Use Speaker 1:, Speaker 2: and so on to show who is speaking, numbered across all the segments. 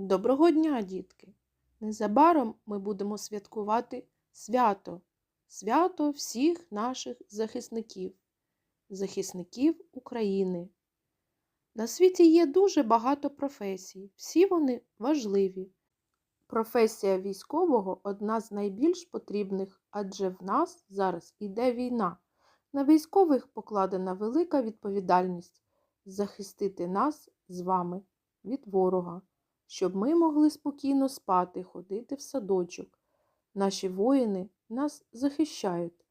Speaker 1: Доброго дня, дітки! Незабаром ми будемо святкувати свято, свято всіх наших захисників, захисників України. На світі є дуже багато професій, всі вони важливі. Професія військового одна з найбільш потрібних, адже в нас зараз іде війна. На військових покладена велика відповідальність захистити нас з вами від ворога щоб ми могли спокійно спати, ходити в садочок. Наші воїни нас захищають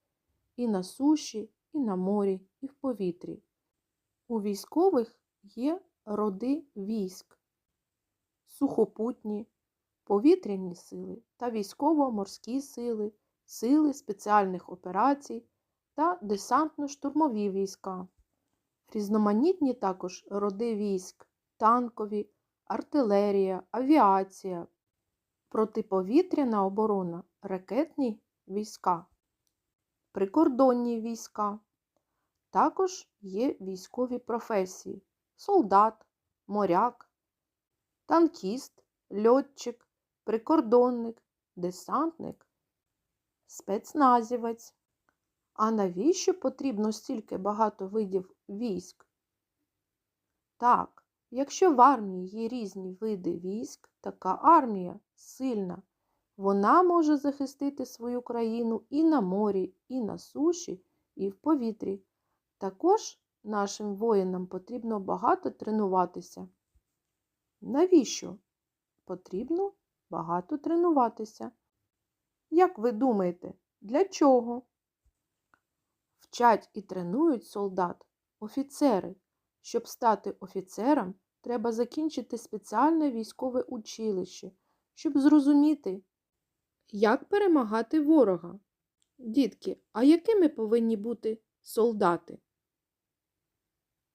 Speaker 1: і на суші, і на морі, і в повітрі. У військових є роди військ, сухопутні, повітряні сили та військово-морські сили, сили спеціальних операцій та десантно-штурмові війська. Різноманітні також роди військ, танкові, артилерія, авіація, протиповітряна оборона, ракетні війська, прикордонні війська. Також є військові професії солдат, моряк, танкіст, льотчик, прикордонник, десантник, спецназівець. А навіщо потрібно стільки багато видів військ? Так, Якщо в армії є різні види військ, така армія сильна. Вона може захистити свою країну і на морі, і на суші, і в повітрі. Також нашим воїнам потрібно багато тренуватися. Навіщо? Потрібно багато тренуватися. Як ви думаєте, для чого? Вчать і тренують солдат, офіцери. Щоб стати офіцером, треба закінчити спеціальне військове училище, щоб зрозуміти, як перемагати ворога. Дітки, а якими повинні бути солдати?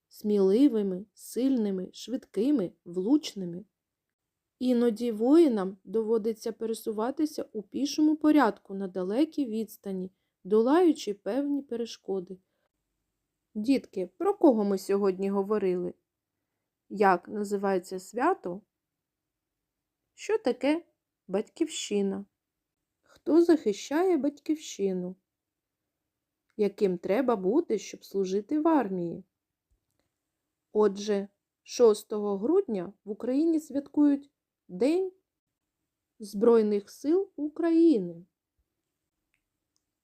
Speaker 1: Сміливими, сильними, швидкими, влучними. Іноді воїнам доводиться пересуватися у пішому порядку на далекій відстані, долаючи певні перешкоди. Дітки, про кого ми сьогодні говорили? Як називається свято? Що таке батьківщина? Хто захищає батьківщину? Яким треба бути, щоб служити в армії? Отже, 6 грудня в Україні святкують День Збройних сил України.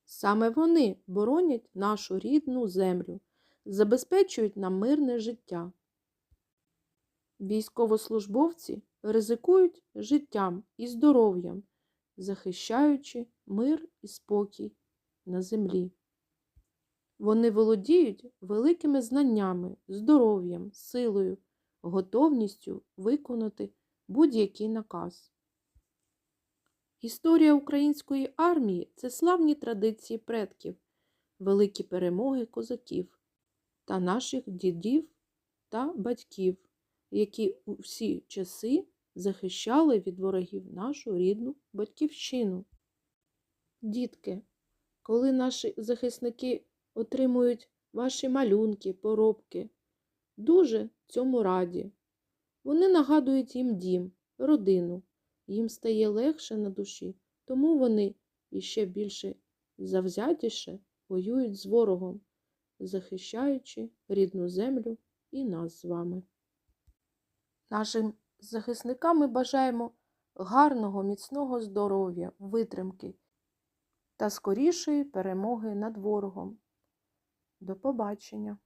Speaker 1: Саме вони боронять нашу рідну землю забезпечують нам мирне життя. Військовослужбовці ризикують життям і здоров'ям, захищаючи мир і спокій на землі. Вони володіють великими знаннями, здоров'ям, силою, готовністю виконати будь-який наказ. Історія української армії це славні традиції предків, великі перемоги козаків та наших дідів та батьків, які у всі часи захищали від ворогів нашу рідну батьківщину. Дітки, коли наші захисники отримують ваші малюнки, поробки, дуже цьому раді. Вони нагадують їм дім, родину, їм стає легше на душі, тому вони іще більше завзятіше воюють з ворогом захищаючи рідну землю і нас з вами. Нашим захисникам ми бажаємо гарного, міцного здоров'я, витримки та скорішої перемоги над ворогом. До побачення!